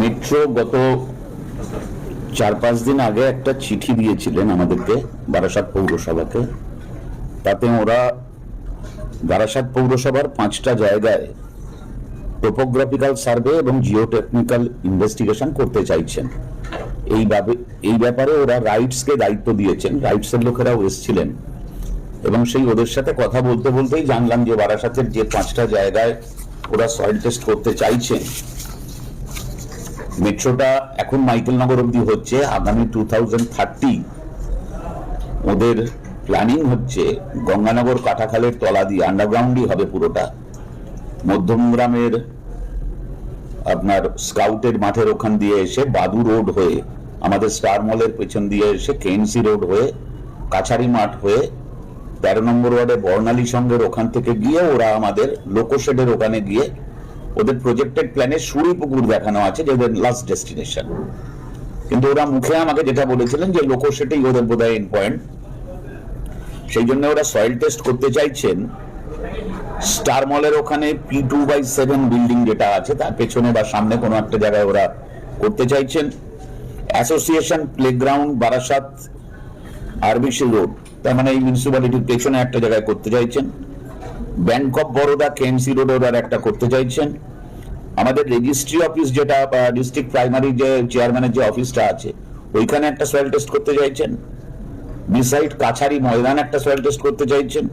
Metro গত চার পাঁচ দিন আগে একটা চিঠি দিয়েছিলেন আমাদেরকে বারাসাত পৌরসভাকে। তাতে ওরা বারাসাত পৌরসভার পাঁচটা জায়গায় টোপোগ্রাফিক্যাল সার্ভে এবং জিওটেকনিক্যাল ইনভেস্টিগেশন করতে চাইছেন। এই এই ব্যাপারে ওরা রাইটসকে দায়িত্ব দিয়েছেন, রাইটসের লোকেরাও এসেছিলেন। এবং সেই ওদের সাথে কথা বলতে বলতেই জানলাম যে বারাসাতের যে পাঁচটা জায়গায় ওরা সয়েল টেস্ট করতে চাইছেন মেট্রোটা এখন মাইকেল নগর অব্দি হচ্ছে। আগামী টু ওদের প্ল্যানিং হচ্ছে গঙ্গানগর কাটাখালের তলা দিয়ে আন্ডারগ্রাউন্ডই হবে পুরোটা। মধ্যমগ্রামের আপনার স্কাউটের মাঠের ওখান দিয়ে এসে বাদু রোড হয়ে, আমাদের স্টার মলের পেছন দিয়ে এসে কেএনসি রোড হয়ে, কাছারি মাঠ হয়ে, তেরো নম্বর ওয়ার্ডে বর্ণালী সঙ্গের ওখান থেকে গিয়ে ওরা আমাদের লোকোশেডের ওখানে গিয়ে ওদের প্রজেক্টেড প্ল্যানে সুরি পুকুর দেখানো আছে যে ওদের লাস্ট ডেস্টিনেশন কিন্তু ওরা মুখে আমাকে যেটা বলেছিলেন যে লোকোশেটেই ওদের বোধহয় এন্ড পয়েন্ট সেই জন্য ওরা সয়েল টেস্ট করতে চাইছেন। স্টার মলের ওখানে P two by seven building যেটা আছে, তার পেছনে বা সামনে কোনো একটা জায়গায় ওরা করতে চাইছেন। Association playground Barasat RBC road তার মানে এই মিউনিসিপ্যালিটির পেছনে একটা জায়গায় করতে চাইছেন। Bank of Baroda KMC road ওরা একটা করতে চাইছেন। আমাদের রেজিস্ট্রি অফিস যেটা ডিস্ট্রিক্ট প্রাইমারি যে চেয়ারম্যানের যে অফিসটা আছে, ওইখানে একটা সয়েল টেস্ট করতে চাইছেন। বিসাইড কাছারি ময়দান একটা সয়েল টেস্ট করতে চাইছেন।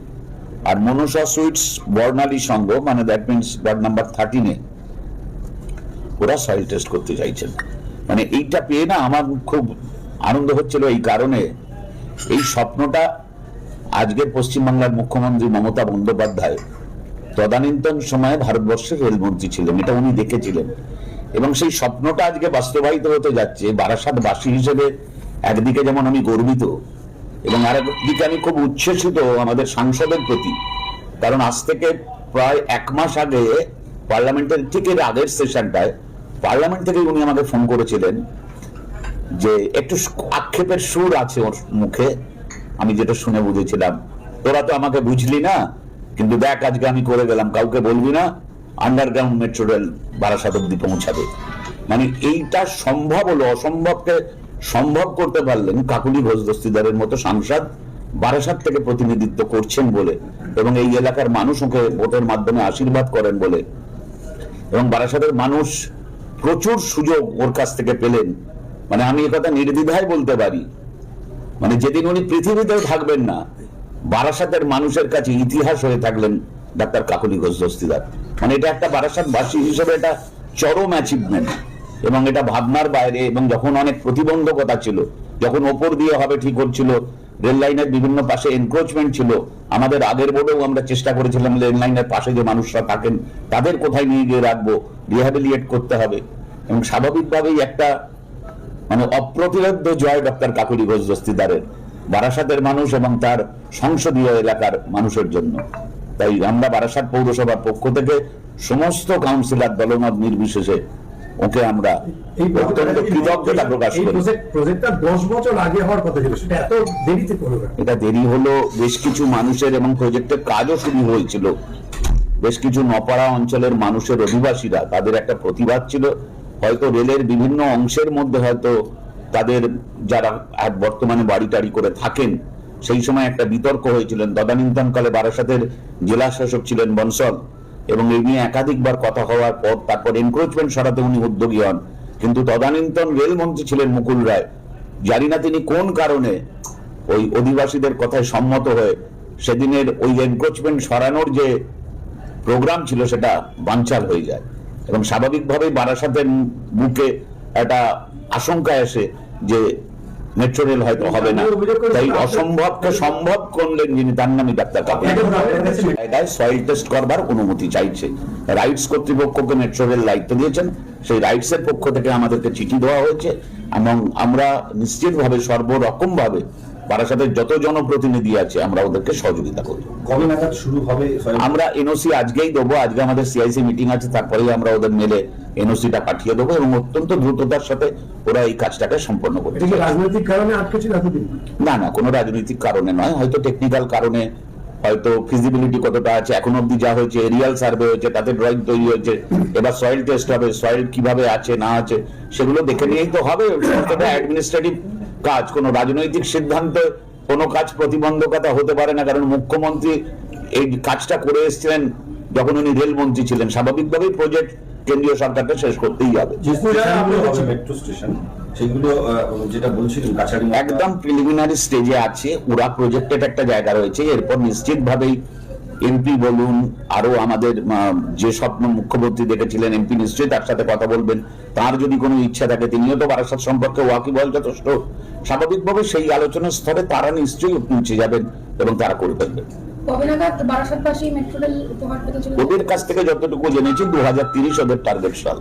আর মনসা সুইটস বর্ণালী সংঘ মানে দ্যাট মিনস ওয়ার্ড নাম্বার থার্টিনে ওরা সয়েল টেস্ট করতে চাইছেন। মানে এইটা পেয়ে না আমার খুব আনন্দ হচ্ছিল এই কারণে। এই স্বপ্নটা আজকের পশ্চিমবাংলার মুখ্যমন্ত্রী মমতা বন্দ্যোপাধ্যায় তদানীন্তন সময়ে ভারতবর্ষের রেলমন্ত্রী ছিলেন, এটা উনি দেখেছিলেন। এবং সেই স্বপ্নটা আজকে বাস্তবায়িত হতে যাচ্ছে, বারাসাতবাসী হিসেবে একদিকে যেমন আমি গর্বিত, এবং আরেকদিকে আমি খুব উচ্ছ্বসিত আমাদের সাংসদের প্রতি। কারণ আজ থেকে প্রায় এক মাস আগে পার্লামেন্টের ঠিক এর আগের সেশনটায় পার্লামেন্ট থেকে উনি আমাকে ফোন করেছিলেন যে একটু আক্ষেপের সুর আছে ওর মুখে আমি যেটা শুনে বুঝেছিলাম। তোরা তো আমাকে বুঝলি না, কিন্তু দেখ আজকে আমি করে গেলাম, কাউকে বলবি না আন্ডারগ্রাউন্ড মেট্রো রেল বারাসাত অব্দি পৌঁছাবে। মানে এইটা সম্ভব হলো, অসম্ভবকে সম্ভব করতে পারলেন কাকুলি ঘোষ দস্তিদারের মতো সাংসদ, বারাসাত থেকে প্রতিনিধিত্ব করছেন বলে, এবং এই এলাকার মানুষ ওকে ভোটের মাধ্যমে আশীর্বাদ করেন বলে। এবং বারাসাতের মানুষ প্রচুর সুযোগ ওর কাছ থেকে পেলেন। মানে আমি একথা নির্দ্বিধায় বলতে পারি মানে যেদিন উনি পৃথিবীতেও থাকবেন না, বারাসাতের মানুষের কাছে ইতিহাস হয়ে থাকলেন ডাক্তার কাকুনি ঘোষ দস্তিদার। মানে এটা একটা বারাসাতবাসী হিসেবে এটা চরম অ্যাচিভমেন্ট এবং এটা ভাবনার বাইরে, এবং যখন অনেক প্রতিবন্ধকতা ছিল, যখন ওপর দিয়ে হবে ঠিক হচ্ছিল, রেল লাইনের বিভিন্ন পাশে এনক্রোচমেন্ট ছিল, আমাদের আগের বোর্ডেও আমরা চেষ্টা করেছিলাম রেল লাইনের পাশে যে মানুষরা থাকেন, তাদের কোথায় নিয়ে গিয়ে রাখব রিহ্যাবিলিয়েট করতে হবে। এবং স্বাভাবিকভাবেই একটা মানে অপ্রতিরোধ্য জয় ডক্টর কাকুলি ঘোষ দস্তিদারের বারাসাতের মানুষ এবং তার সংসদীয় এলাকার মানুষের জন্য। তাই আমরা বারাসাত পৌরসভার পক্ষ থেকে সমস্ত কাউন্সিলর দলমত নির্বিশেষে ওকে আমরা এই কৃতজ্ঞতা প্রকাশ করি। প্রজেক্টটা দশ বছর আগে হওয়ার কথা ছিল সেটা এত দেরিতে করল এটা দেরি হলো বেশ কিছু মানুষের এবং প্রজেক্টের কাজও শুরু হয়েছিল। বেশ কিছু নপাড়া অঞ্চলের মানুষের অধিবাসীরা তাদের একটা প্রতিবাদ ছিল হয়তো রেলের বিভিন্ন অংশের মধ্যে হয়তো তাদের যারা বর্তমানে বাড়ি টাড়ি করে থাকেন, সেই সময় একটা বিতর্ক হয়েছিলেন। তদানীন্তনকালে বারাসাতের জেলা শাসক ছিলেন বনসল এবং এই নিয়ে একাধিকবার কথা হওয়ার পর তারপর এনক্রোচমেন্ট সরাতে উনি উদ্যোগী হন। কিন্তু তদানীন্তন রেলমন্ত্রী ছিলেন মুকুল রায়। জানি না তিনি কোন কারণে ওই অধিবাসীদের কথায় সম্মত হয়ে সেদিনের ওই এনক্রোচমেন্ট সরানোর যে প্রোগ্রাম ছিল সেটা বানচাল হয়ে যায়। এবং স্বাভাবিকভাবেই বারাসাতের বুকে একটা আশঙ্কা আসে যে মেট্রো রেল হয়তো হবে না। তাই অসম্ভবকে সম্ভব করলেন যিনি, তার নামই ডাক্তার কাপুর। জায়গায় সয়েল টেস্ট করবার অনুমতি চাইছে। রাইটস কর্তৃপক্ষকে মেট্রো রেল দায়িত্ব দিয়েছেন। সেই রাইটস এর পক্ষ থেকে আমাদেরকে চিঠি দেওয়া হয়েছে এবং আমরা নিশ্চিতভাবে সর্বরকম ভাবে বারাসাতের যত জনপ্রতিনিধি আছে আমরা ওদেরকে সহযোগিতা করি। কবে নাগাদ শুরু হবে আমরা এনওসি আজকেই দেবো আজকে আমাদের সিআইসি মিটিং আছে তারপরেই আমরা ওদের মেলে এনওসিটা পাঠিয়ে দেবো এবং অত্যন্ত দ্রুততার সাথে ওরা এই কাজটাকে সম্পন্ন করবে রাজনৈতিক কারণে আটকে ছিল এতদিন? না না কোনো রাজনৈতিক কারণে নয় হয়তো টেকনিক্যাল কারণে হয়তো ফিজিবিলিটি কতটা আছে এখন অব্দি যা হয়েছে এরিয়াল সার্ভে হয়েছে তাতে ড্রয়িং তৈরি হয়েছে এবার সয়েল টেস্ট হবে সয়েল কীভাবে আছে না আছে সেগুলো দেখে নিয়েই তো হবে অ্যাডমিনিস্ট্রেটিভ কাজ কোনো রাজনৈতিক সিদ্ধান্তে কোনো কাজ প্রতিবন্ধকতা হতে পারে না কারণ মুখ্যমন্ত্রী এই কাজটা করে এসেছিলেন যখন উনি রেলমন্ত্রী ছিলেন। স্বাভাবিকভাবেই প্রজেক্ট কেন্দ্রীয় সরকারটা শেষ করতেই হবে। যে স্টেশনগুলো হবে মেট্রো স্টেশন সেগুলো যেটা বলছিলেন কাছাড়ি একদম প্রিলিমিনারি স্টেজে আছে উড়া প্রজেক্টেড একটা জায়গা রয়েছে। এরপর নিশ্চিতভাবেই এমপি বলুন আরও আমাদের যে স্বপ্ন মুখ্যমন্ত্রী দেখেছিলেন এমপি নিশ্চয়ই তার সাথে কথা বলবেন। তার যদি কোনো ইচ্ছা থাকে তিনিও তো বারাসাত সম্পর্কে ওয়াকিবল যথেষ্ট। স্বাভাবিকভাবে সেই আলোচনার স্তরে তারা নিশ্চয়ই পৌঁছে যাবেন এবং তারা করে ফেলবেন। ওদের কাছ থেকে যতটুকু জেনেছি দু হাজার তিরিশ ওদের টার্গেট সাল।